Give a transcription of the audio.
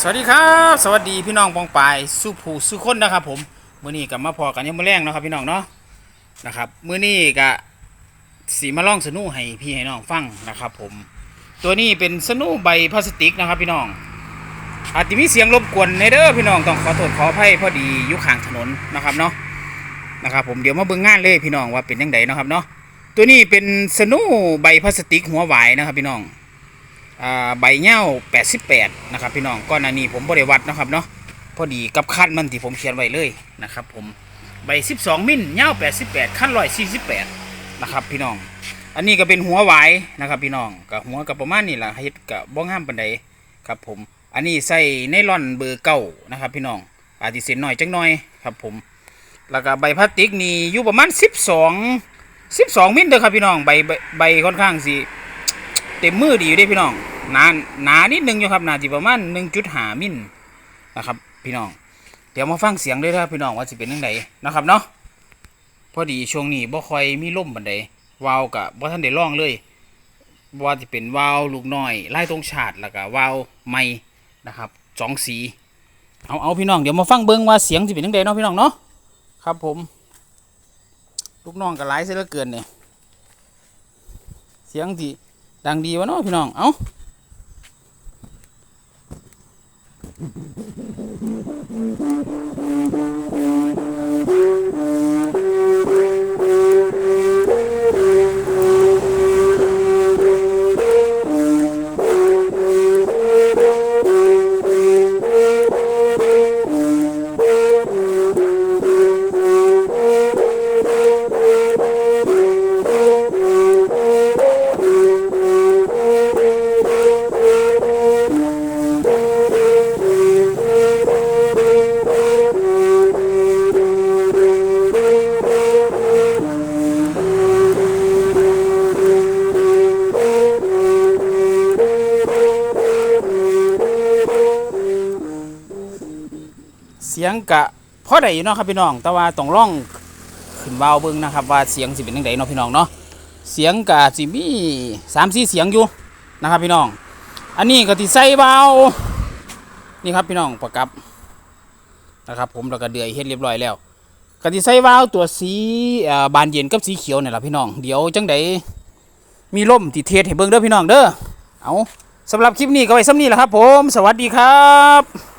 สวัสดีครับ สวัสดีพี่น้องปองปายสู้ผู้สู้คนนะครับผมมื้อนี้กับมาพอกันยังมื้อแรงนะครับพี่น้องเนาะนะครับมื้อนี้ก็สีมาล่องสนุให้พี่ให้น้องฟังนะครับ ผม ตัวนี้เป็นสนุใบพลาสติกนะครับ พี่น้อง อาจจะมีเสียงรบกวนในเด้อพี่น้องต้องขอโทษขออภัยพอดีอยู่ข้างถนนนะครับเนาะนะครับผมเดี๋ยวมาเบิ่งงานเลยพี่น้องว่าเป็นยังไงนะครับเนาะตัวนี้เป็นสนุใบพลาสติกหัวหวายนะครับ พี่น้อง ใบเหย้า88 นะครับ พี่น้องก้อนอันนี้ผมบริวัดนะครับเนาะพอดีกับคันมันที่ผมเขียนไว้เลยนะครับ ผมใบ 12 มิลเหย้า88ขั้น148 นะครับ พี่น้อง อันนี้ก็เป็นหัวหวายนะครับ พี่น้องกับหัวกับประมาณนี้แหละเฮ็ดกับบ้องห้ามปันใดครับ ผมอันนี้ใส่ไนลอนเบอร์เก้านะครับ พี่น้องอาจจะเส้นหน่อยจังหน่อยครับ ผมแล้วก็ใบพลาสติกนี่อยู่ประมาณ 12 12 มิลเด้อครับพี่น้องใบใบใบค่อนข้างสิเต็มมือดีอยู่ด้พี่น้อง หนาหนานิดนึงอยู่ครับหนาจีประมาณ1.5มิลนะครับ พี่น้อง เดี๋ยวมาฟังเสียงด้วยครับพี่น้องว่าสิเป็นยังไงนะครับเนาะพอดีช่วงนี้บ่ค่อยมีลมบันไดวาวกับบ่ทันได้ล่องเลยว่าจะเป็นวาวลูกน้อยไล่ตรงชาดแล้วก็วาวใหม่นะครับสองสีเอาเอาพี่น้องเดี๋ยวมาฟังเบิ่งว่าเสียงสิเป็นยังไงเนาะพี่น้องเนาะครับผม ลูกน้องก็หลายเสียเหลือเกินเนี่ยเสียงที่ดังดีวะเนาะพี่น้องเอ้า Thank you. สียงกะพอได้อยู่เนาะครับพี่น้อง แต่ว่าต้องร้องขึ้นวาวเบิ่งนะครับ ว่าเสียงสิเป็นยังไงเนาะพี่น้องเนาะเสียงกะสิมีสามสี่เสียงอยู่นะครับพี่น้อง อันนี้ก็ที่ใส่วาวนี่ครับพี่น้องประกับนะครับ ผมแล้วก็เดือยเฮ็ดเรียบร้อยแล้วก็ที่ใส่วาวตัวสีบานเย็นกับสีเขียวนี่แหละพี่น้องเดี๋ยวจังใดมีล่มที่เทศให้เบิ่งเด้อพี่น้องเด้อเอาสำหรับคลิปนี้ก็ไว้ซ้ำนี้แหละครับ ผม สวัสดีครับ